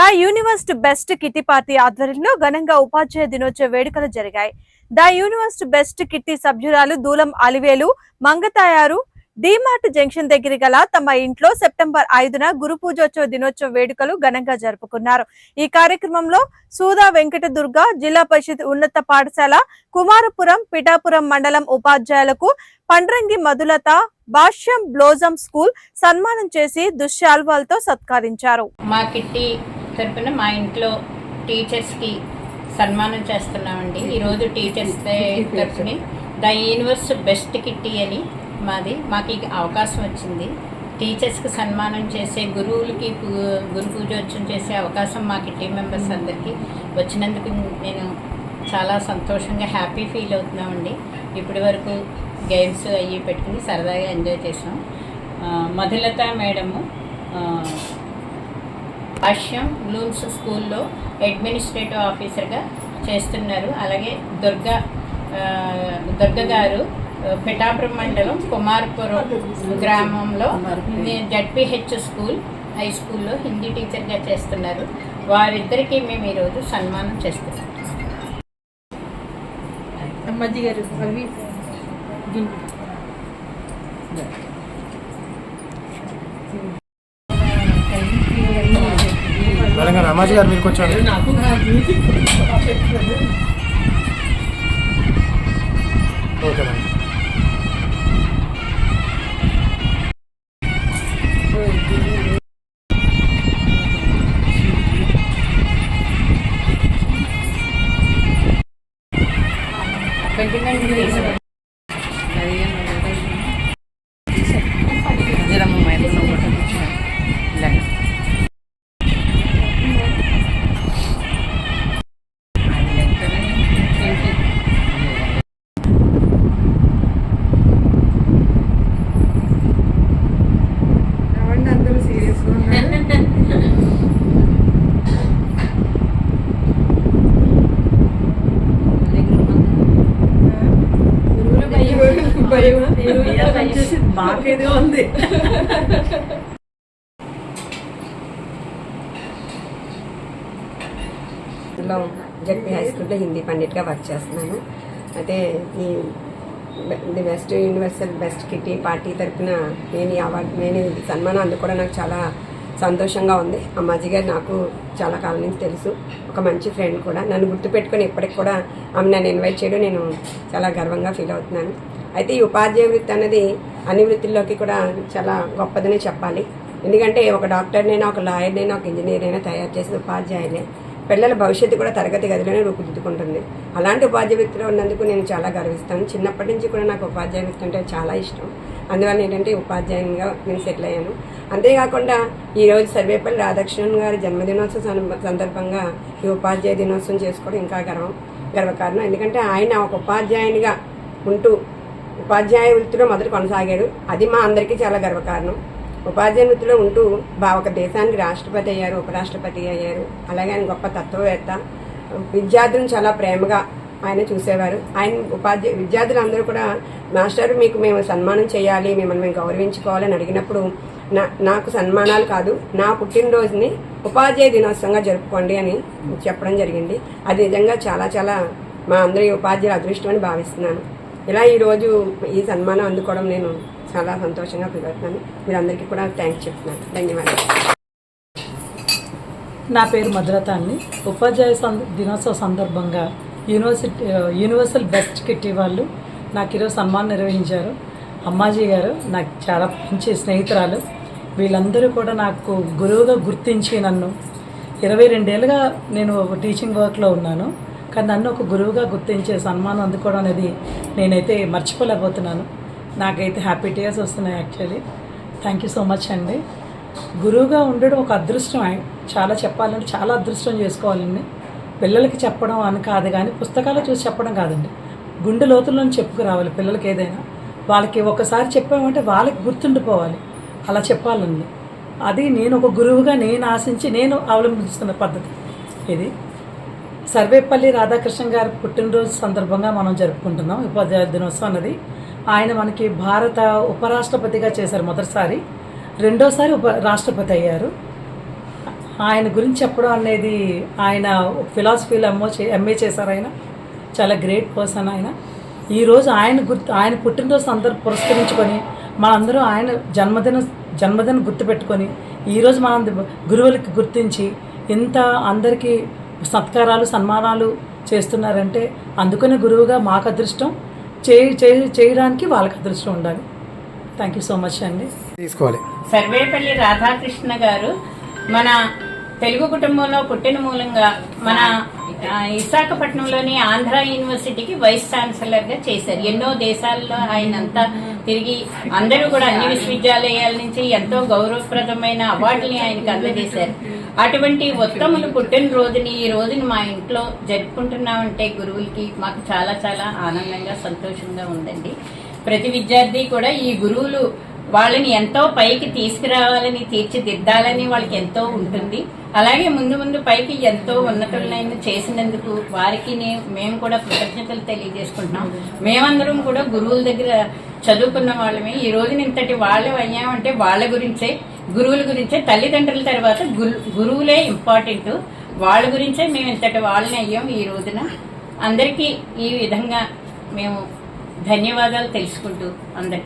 The university best kitty party ఆధ్వర్యంలో ఘనంగా ఉపాధ్యాయ దినోత్సవ వేడుకలు జరిగాయి. ద యూనివర్స్ట్ బెస్ట్ కిట్టి సభ్యురాలు దూలం అలివేలు మంగతాయారు డిమార్ట్ జంక్షన్ దగ్గర గల తమ ఇంట్లో సెప్టెంబర్ ఐదున గురు పూజోత్సవ దినోత్సవ వేడుకలు ఘనంగా జరుపుకున్నారు. ఈ కార్యక్రమంలో సూదా వెంకట దుర్గ జిల్లా పరిషత్ ఉన్నత పాఠశాల కుమారపురం పిఠాపురం మండలం ఉపాధ్యాయులకు పండ్రంగి మధులత భాష్యం బ్లోజం స్కూల్ సన్మానం చేసి దుశ్శాల్వాలతో సత్కరించారు. మా కిట్టి తరపున మా ఇంట్లో టీచర్స్కి సన్మానం చేస్తున్నామండి. ఈరోజు టీచర్స్ డే తరపుని ద యూనివర్స్ బెస్ట్ కిట్టి అని మాది మాకు అవకాశం వచ్చింది. టీచర్స్కి సన్మానం చేసే గురువులకి గురు పూజోత్సవం చేసే అవకాశం మా కిట్టి మెంబర్స్ అందరికీ వచ్చినందుకు నేను చాలా సంతోషంగా హ్యాపీ ఫీల్ అవుతున్నామండి. ఇప్పటి వరకు గేమ్స్ అవి పెట్టుకుని సరదాగా ఎంజాయ్ చేసాం మధులత మేడము భాష్యం బ్లూమ్స్ స్కూల్లో అడ్మినిస్ట్రేటివ్ ఆఫీసర్గా చేస్తున్నారు. అలాగే దుర్గా దుర్గ గారు పిఠాపురం మండలం కుమార్పురం గ్రామంలో జడ్పిహెచ్ స్కూల్ హై స్కూల్లో హిందీ టీచర్గా చేస్తున్నారు. వారిద్దరికీ మేము ఈరోజు సన్మానం చేస్తున్నాం. అమ్మాజీ గారు అవి అమ్మాజీ గారు మీరు కొంచెం ఓకే వచ్చేసి బాకేదో ఉంది జడ్పీ హై స్కూల్లో హిందీ పండిట్గా వర్క్ చేస్తున్నాను. అయితే ఈ the best universal best kitty party తరఫున నేను ఈ అవార్డు నేను ఈ సన్మానం అందుకోవడం నాకు చాలా సంతోషంగా ఉంది. అమ్మాజీ గారు నాకు చాలా కాలం నుంచి తెలుసు. ఒక మంచి ఫ్రెండ్ కూడా. నన్ను గుర్తుపెట్టుకొని ఇప్పటికి కూడా ఆమె నన్ను ఇన్వైట్ చేయడం నేను చాలా గర్వంగా ఫీల్ అవుతున్నాను. అయితే ఈ ఉపాధ్యాయ వృత్తి అనేది అన్ని వృత్తుల్లోకి కూడా చాలా గొప్పదని చెప్పాలి. ఎందుకంటే ఒక డాక్టర్నైనా ఒక లాయర్నైనా ఒక ఇంజనీర్ అయినా తయారు చేసిన ఉపాధ్యాయులే. పిల్లల భవిష్యత్తు కూడా తరగతి గదిలోనే రూపుదిద్దుకుంటుంది. అలాంటి ఉపాధ్యాయ వృత్తిలో ఉన్నందుకు నేను చాలా గర్విస్తాను. చిన్నప్పటి నుంచి కూడా నాకు ఉపాధ్యాయ వృత్తి అంటే చాలా ఇష్టం. అందువల్ల ఏంటంటే ఉపాధ్యాయునిగా నేను సెటిల్ అయ్యాను. అంతేకాకుండా ఈరోజు సర్వేపల్లి రాధాకృష్ణన్ గారి జన్మదినోత్సవ సందర్భంగా ఈ ఉపాధ్యాయ దినోత్సవం చేసుకోవడం ఇంకా గర్వం గర్వకారణం. ఎందుకంటే ఆయన ఒక ఉపాధ్యాయునిగా ఉంటూ ఉపాధ్యాయ వృత్తిలో మొదట కొనసాగాడు. అది మా అందరికీ చాలా గర్వకారణం. ఉపాధ్యాయ వృత్తిలో ఉంటూ బా ఒక దేశానికి రాష్ట్రపతి అయ్యారు ఉపరాష్ట్రపతి అయ్యారు. అలాగే ఆయన గొప్ప తత్వవేత్త. విద్యార్థులను చాలా ప్రేమగా ఆయన చూసేవారు. ఆయన ఉపాధ్యాయ విద్యార్థులందరూ కూడా మాస్టర్ మీకు మేము సన్మానం చేయాలి మిమ్మల్ని మేము గౌరవించుకోవాలని అడిగినప్పుడు నా నాకు సన్మానాలు కాదు నా పుట్టినరోజుని ఉపాధ్యాయ దినోత్సవంగా జరుపుకోండి అని చెప్పడం జరిగింది. అది నిజంగా చాలా చాలా మా అందరి ఉపాధ్యాయుల అదృష్టం అని భావిస్తున్నాను. ఇలా ఈరోజు ఈ సన్మానం అందుకోవడం నేను చాలా సంతోషంగా ఫీల్ అవుతున్నాను మీరందరికీ కూడా థ్యాంక్స్ చెప్తున్నాను. ధన్యవాదాలు. నా పేరు మధురత అండి. ఉపాధ్యాయ సం- దినోత్సవ సందర్భంగా యూనివర్సిటీ యూనివర్సల్ బెస్ట్ కిట్టి వాళ్ళు నాకు ఈరోజు సన్మానం నిర్వహించారు. అమ్మాజీ గారు నాకు చాలా మంచి స్నేహితురాలు. వీళ్ళందరూ కూడా నాకు గురువుగా గుర్తించి నన్ను ఇరవై రెండేళ్ళుగా నేను టీచింగ్ వర్క్లో ఉన్నాను. కానీ నన్ను ఒక గురువుగా గుర్తించే సన్మానం అందుకోవడం అనేది నేనైతే మర్చిపోలేకపోతున్నాను. నాకైతే హ్యాపీ టీయర్స్ వస్తున్నాయి actually thank you so much అండి. గురువుగా ఉండడం ఒక అదృష్టం చాలా చెప్పాలంటే చాలా అదృష్టం చేసుకోవాలండి. పిల్లలకి చెప్పడం అని కాదు కానీ పుస్తకాలు చూసి చెప్పడం కాదండి. గుండె లోతుల్లో చెప్పుకురావాలి పిల్లలకి ఏదైనా. వాళ్ళకి ఒకసారి చెప్పామంటే వాళ్ళకి గుర్తుండిపోవాలి. అలా చెప్పాలండి. అది నేను ఒక గురువుగా నేను ఆశించి నేను అవలంబిస్తున్న పద్ధతి. ఇది. సర్వేపల్లి రాధాకృష్ణ గారి పుట్టినరోజు సందర్భంగా మనం జరుపుకుంటున్నాం ఉపాధ్యాయ దినోత్సవం అన్నది. ఆయన మనకి భారత ఉపరాష్ట్రపతిగా చేశారు మొదటిసారి. రెండోసారి ఉప రాష్ట్రపతి అయ్యారు. ఆయన గురించి చెప్పడం అనేది ఆయన ఫిలాసఫీలో ఎంఓ చే ఎంఏ చేశారు ఆయన. చాలా గ్రేట్ పర్సన్ ఆయన. ఈరోజు ఆయన గుర్తు ఆయన పుట్టినరోజు అందరూ పురస్కరించుకొని మనందరూ ఆయన జన్మదిన జన్మదిన గుర్తుపెట్టుకొని ఈరోజు మనం గురువులకి గుర్తించి ఇంత అందరికీ సత్కారాలు సన్మానాలు చేస్తున్నారంటే అందుకనే గురువుగా మాకు అదృష్టం. చేయి చేయి చేయడానికి వాళ్ళకి అదృష్టం ఉండాలి. థ్యాంక్ యూ సో మచ్ అండి. తీసుకోవాలి. సర్వేపల్లి రాధాకృష్ణ గారు మన తెలుగు కుటుంబంలో పుట్టిన మూలంగా మన విశాఖపట్నంలోని ఆంధ్ర యూనివర్సిటీకి వైస్ ఛాన్సలర్గా చేశారు. ఎన్నో దేశాల్లో ఆయన అంతా తిరిగి అందరూ కూడా అన్ని విశ్వవిద్యాలయాల నుంచి ఎంతో గౌరవప్రదమైన అవార్డుని ఆయనకు అందజేశారు. అటువంటి ఉత్తములు పుట్టినరోజుని ఈ రోజుని మా ఇంట్లో జరుపుకుంటున్నామంటే గురువులకి మాకు చాలా చాలా ఆనందంగా సంతోషంగా ఉందండి. ప్రతి విద్యార్థి కూడా ఈ గురువులు వాళ్ళని ఎంతో పైకి తీసుకురావాలని తీర్చిదిద్దాలని వాళ్ళకి ఎంతో ఉంటుంది. అలాగే ముందు ముందు పైకి ఎంతో ఉన్నతులైన చేసినందుకు వారికి మేము కూడా కృతజ్ఞతలు తెలియజేసుకుంటున్నాం. మేమందరం కూడా గురువుల దగ్గర చదువుకున్న వాళ్ళమే. ఈ రోజున ఇంతటి వాళ్ళు అయ్యామంటే వాళ్ళ గురించే గురువుల గురించే తల్లిదండ్రుల తర్వాత గురు- గురువులే ఇంపార్టెంట్ వాళ్ళ గురించే మేము ఇంతటి వాళ్ళని అయ్యాం ఈ రోజున. అందరికీ ఈ విధంగా మేము ధన్యవాదాలు తెలుసుకుంటూ అందరికీ.